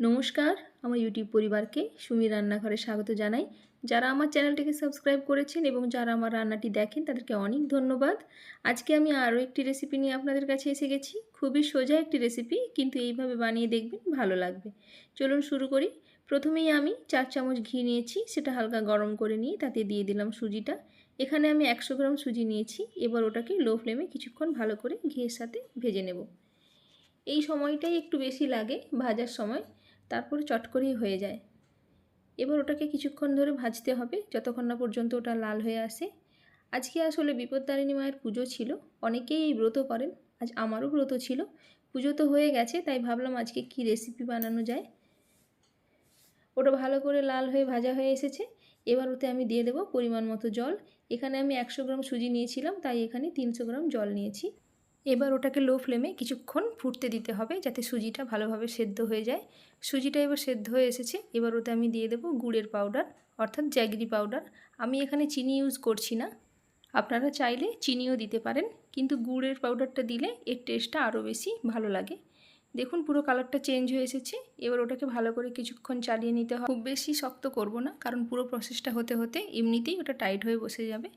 নমস্কার, আমার ইউটিউব পরিবারকে সুমি রান্নাঘরে স্বাগত জানাই। যারা আমার চ্যানেলটিকে সাবস্ক্রাইব করেছেন এবং যারা আমার রান্নাটি দেখেন, তাদেরকে অনেক ধন্যবাদ। আজকে আমি আরও একটি রেসিপি নিয়ে আপনাদের কাছে এসে গেছি। খুবই সোজা একটি রেসিপি কিন্তু এইভাবে বানিয়ে দেখবেন ভালো লাগবে। চলুন শুরু করি। প্রথমেই আমি চার চামচ ঘি নিয়েছি, সেটা হালকা গরম করে নিয়ে তাতে দিয়ে দিলাম সুজিটা। এখানে আমি একশো গ্রাম সুজি নিয়েছি, এবার ওটাকে লো ফ্লেমে কিছুক্ষণ ভালো করে ঘিয়ের সাথে ভেজে নেব। এই সময়টাই একটু বেশি লাগে ভাজার সময়। তারপর চট করেই হয়ে যায়। এবার ওটাকে কিছুক্ষণ ধরে ভাজতে হবে, যতক্ষণ না পর্যন্ত ওটা লাল হয়ে আসে। আজকে আসলে বিপদতারিণী মায়ের পুজো ছিল, অনেকেই এই ব্রত করেন, আজ আমারও ব্রত ছিল। পুজো তো হয়ে গেছে, তাই ভাবলাম আজকে কি রেসিপি বানানো যায়। ওটা ভালো করে লাল হয়ে ভাজা হয়ে এসেছে, এবার ওতে আমি দিয়ে দেবো পরিমাণ মতো জল। এখানে আমি একশো গ্রাম সুজি নিয়েছিলাম, তাই এখানে তিনশো গ্রাম জল নিয়েছি। এবার ওটাকে লো ফ্লেমে কিছুক্ষণ ফুটতে দিতে হবে যাতে সুজিটা ভালোভাবে সেদ্ধ হয়ে যায়। সুজিটা এবার সেদ্ধ হয়ে এসেছে, এবার ওতে আমি দিয়ে দেবো গুড়ের পাউডার অর্থাৎ জ্যাগরি পাউডার আমি এখানে চিনি ইউজ করছি না। আপনারা চাইলে চিনিও দিতে পারেন, কিন্তু গুড়ের পাউডারটা দিলে এর টেস্টটা আরও বেশি ভালো লাগে। দেখুন পুরো কালারটা চেঞ্জ হয়ে এসেছে, এবার ওটাকে ভালো করে কিছুক্ষণ চালিয়ে নিতে হবে। খুব বেশি শক্ত করব না, কারণ পুরো প্রসেসটা হতে হতে এমনিতেই ওটা টাইট হয়ে বসে যাবে।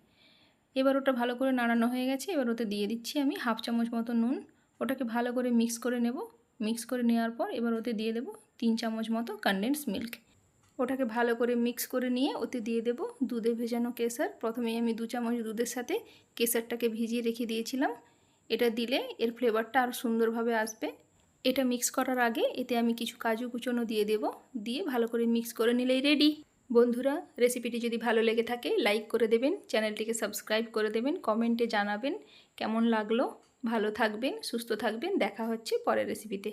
এবার ওটা ভালো করে নাড়ানো হয়ে গেছে, এবার ওতে দিয়ে দিচ্ছি আমি হাফ চামচ মতো নুন। ওটাকে ভালো করে মিক্স করে নেব। মিক্স করে নেওয়ার পর এবার ওতে দিয়ে দেব তিন চামচ মতো কনডেন্স মিল্ক ওটাকে ভালো করে মিক্স করে নিয়ে ওতে দিয়ে দেব দুধে ভেজানো কেসার। প্রথমেই আমি দু চামচ দুধের সাথে কেসারটাকে ভিজিয়ে রেখে দিয়েছিলাম। এটা দিলে এর ফ্লেভারটা আরও সুন্দরভাবে আসবে। এটা মিক্স করার আগে এতে আমি কিছু কাজু কুচনো দিয়ে দেব। দিয়ে ভালো করে মিক্স করে নিলেই রেডি বন্ধুরা রেসিপিটি যদি ভালো লেগে থাকে লাইক করে দেবেন, চ্যানেলটিকে সাবস্ক্রাইব করে দেবেন কমেন্টে জানাবেন কেমন লাগল। ভালো থাকবেন, সুস্থ থাকবেন, দেখা হচ্ছে পরের রেসিপিতে